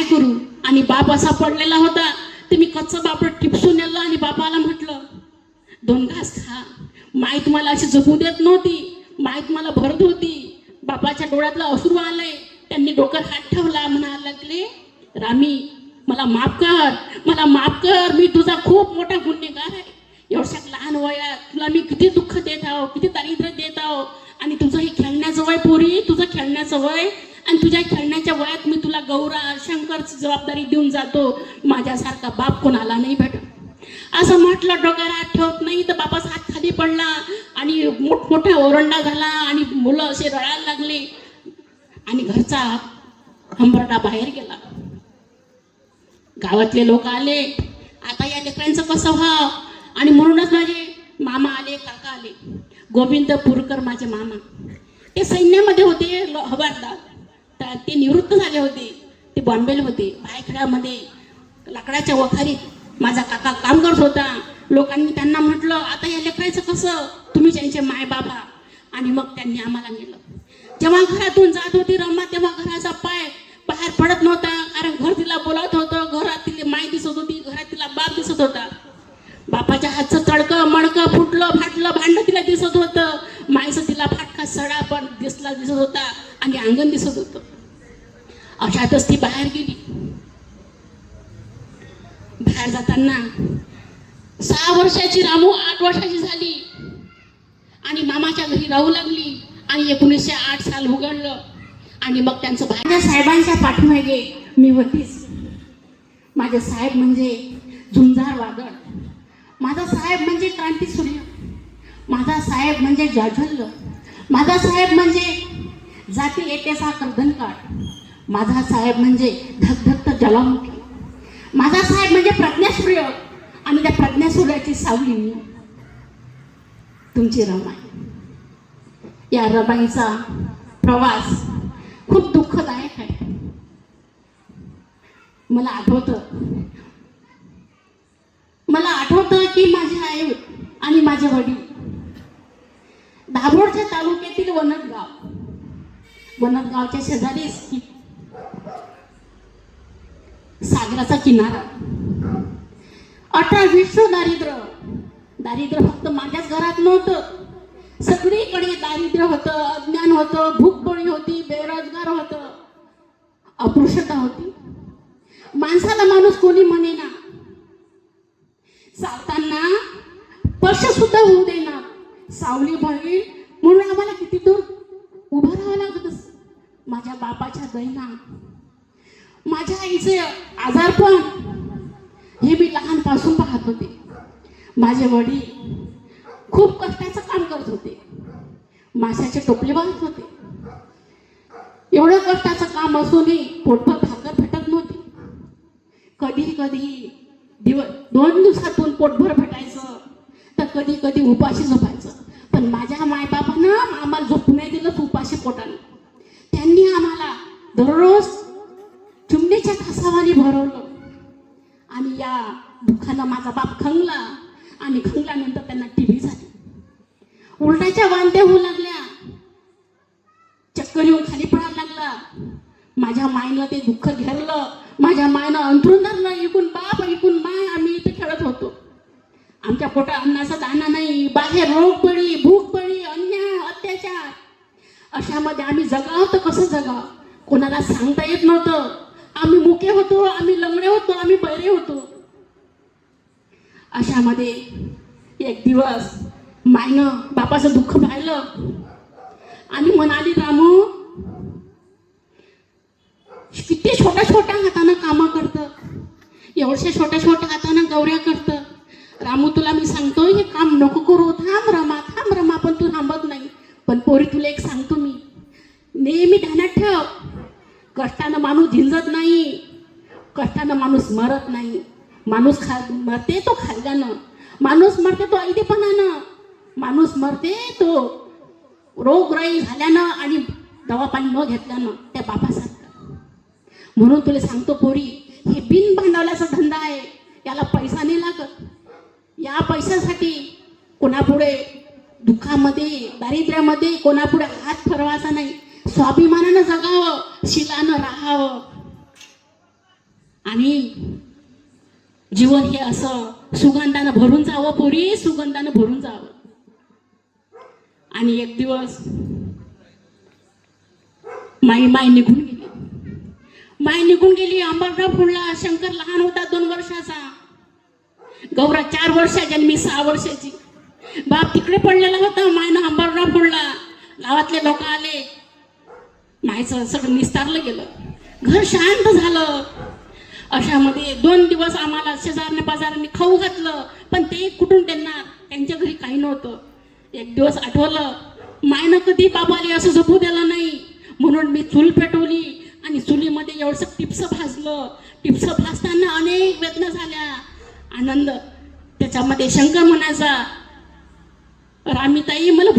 काय करू? आणि बाप असा पडलेला होता ते मी कच्चं बापड टिपसून नेलं आणि बापाला म्हटलं दोन घास खा माय तुम्हाला अशी जगू देत नव्हती माय तुम्हाला भरत होती बापाच्या डोळ्यातलं अश्रू आलंय त्यांनी डोक्यात हात ठेवला म्हणायला लागले रामी मला माफ कर मला माफ कर मी तुझा खूप मोठा गुन्हेगार आहे. एवढ्या लहान वयात तुला मी किती दुःख देत आहो किती दारिद्र्य देत आहो आणि तुझं हे खेळण्याचं वय पोरी तुझं खेळण्याचं वय आणि तुझ्या खेळण्याच्या वयात मी तुला गौरा शंकरची जबाबदारी देऊन जातो. माझ्यासारखा बाप कोणाला नाही भेटत. असं म्हटलं डोक्याला हात ठेवत नाही तर बापाचा हात खाली पडला आणि मोठमोठा ओरंडा झाला आणि मुलं असे रडायला लागले. आणि घरचा हंबरडा बाहेर गेला. गावातले लोक आले. आता या लेकरांचं कसं व्हाव? आणि म्हणूनच माझे मामा आले काका आले. गोविंद पुरकर माझे मामा. ते सैन्यामध्ये होते ल- हवालदार. तर ते निवृत्त झाले होते. ते बॉम्बेल होते. भायखड्यामध्ये लाकडाच्या वखारीत माझा काका काम करत होता. लोकांनी त्यांना म्हटलं आता या लेकरायचं कसं? तुम्ही त्यांचे माय बाबा आणि मग त्यांनी आम्हाला नेलं. जेव्हा घरातून जात होती रम्मा तेव्हा घराचा पाय बाहेर पडत नव्हता. कारण घर तिला बोलत होतं. घरात तिला माय दिसत होती. घरात तिला बाप दिसत होता. बापाच्या हातचं तडकं मडकं फुटलं फाटलं भांडं तिला दिसत होतं. मायचं तिला फाटका सडा पण दिसला दिसत होता. आणि अंगण दिसत होतं. अशातच ती बाहेर गेली. बाहेर जाताना सहा वर्षाची रामू आठ वर्षाची झाली. आणि मामाच्या घरी राहू लागली. आणि एकोणीसशे आठ साल उघडलं. आणि मग त्यांचं माझ्या साहेबांच्या पाठीमागे मी होतीच. माझे साहेब म्हणजे झुंजार वादळ. माझा साहेब म्हणजे क्रांती सूर्य माझा साहेब म्हणजे जाज्वल्य माझा साहेब म्हणजे जाती एकेचा कर्दनकाळ माझा साहेब म्हणजे धगधगत ज्वालामुखी माझा साहेब म्हणजे प्रज्ञासूर्य. आणि त्या प्रज्ञासूर्याची सावली मी. तुमची रमाई. या रमाईचा प्रवास खूप दुःखदायक आहे. मला आठवतं. मला आठवतं की माझे आई आणि माझे वडील दाभोळच्या तालुक्यातील वनदगाव. वनदगावच्या शेजारीच सागराचा किनारा. अठरा विश्व दारिद्र्य. दारिद्र्य फक्त माझ्याच घरात नव्हतं. सगळीकडे दारिद्र्य होतं अज्ञान होतं भूकबळी होती बेरोजगार होतं. अपुरुषता होती. माणसाला माणूस कोणी म्हणे ना चालताना स्पर्श सुद्धा होऊ देणार सावली भरली म्हणून आम्हाला किती दूर उभं राहावं लागत असं. माझ्या बापाच्या दैना माझ्या आईचे आजारपण हे मी लहानपासून पाहत होते. माझे वडील खूप कष्टाचं काम करत होते. माशाचे टोपले बांधत होते. एवढं कष्टाचं काम असूनही पोटभर भाकर भेटत नव्हती. कधी कधी दिवस दोन दिवसातून पोटभर भेटायचं तर कधी कधी उपाशी झोपायचं. पण माझ्या मायबापानं आम्हाला झोपणे दिलंच उपाशी पोटानं. दररोज चुंबीच्या खासावानी भरवलं. आणि या दुःखानं माझा बाप खंगला आणि खंगल्यानंतर त्यांना टीव्ही झाली. उलटाच्या वांत्या होऊ लागल्या. चक्कर येऊन खाली पडायला लागला. माझ्या मायनं ते दुःख घेरलं. माझ्या मायनं अंथरून धरलं. इकून बाप इकून माय आम्ही इथे खेळत होतो. आमच्या पोटात अन्नाचा दाना नाही. बाहेर रोग पडी भूक पडी अन्याय अत्याचार. अशामध्ये आम्ही जगाव तर कसं जगाव? कोणाला सांगता येत नव्हतं. आम्ही मुके होतो आम्ही लंगडे होतो आम्ही बैरे होतो. अशामध्ये एक दिवस मायनं बापाचं दुःख पाहिलं. आणि म्हणाली रामू किती छोट्या छोट्या हातानं कामं करतं. एवढ्या छोट्या छोट्या हातानं गौऱ्या करतं. रामू तुला मी सांगतो हे काम नको करू. थांब रमा थांब रमा पण तू थांबत नाही. पण पोरी तुला एक सांगतो मी. नेहमी ध्यानात ठेव. कष्टानं माणूस झिंजत नाही. कष्टानं माणूस मरत नाही. माणूस खा मरते तो खाल्ल्यानं. माणूस मरते तो ऐदेपणानं माणूस मरते तो रोगराई झाल्यानं आणि दवापाणी न घेतल्यानं त्या बापासारखं. म्हणून तुला सांगतो पोरी हे बिन भांडवलाचा धंदा आहे. याला पैसा नाही लागत. या पैशासाठी कोणापुढे दुःखामध्ये दारिद्र्यामध्ये कोणापुढे हात फरवायचा नाही. स्वाभिमानानं जगावं शिलानं राहावं. आणि जीवन हे असं सुगंधानं भरून जावं पुरी सुगंधानं भरून जावं. आणि एक दिवस माई माय निघून गेली. माय निघून गेली अंबरराव फुडला शंकर लहान होता दोन वर्षाचा. गौरा चार वर्षाची आणि मी सहा वर्षाची. बाप तिकडे पडलेला होता मायनं अंबरराव फुडला. गावातले लोक आले. मायचं सगळं निस्तारलं गेलं. घर शांत झालं. अशामध्ये दोन दिवस आम्हाला शेजारने बाजाराने खाऊ घातलं. पण ते कुठून त्यांना? त्यांच्या घरी काही नव्हतं. एक दिवस आठवलं मायनं कधी बाबाले असं झोपू दिलं नाही. म्हणून मी चूल पेटवली आणि चुलीमध्ये एवढंसं टिपसं भाजलं. टिपसं भाजताना अनेक वेदना झाल्या. आनंद. त्याच्यामध्ये शंकर म्हणायचा रामीताई मला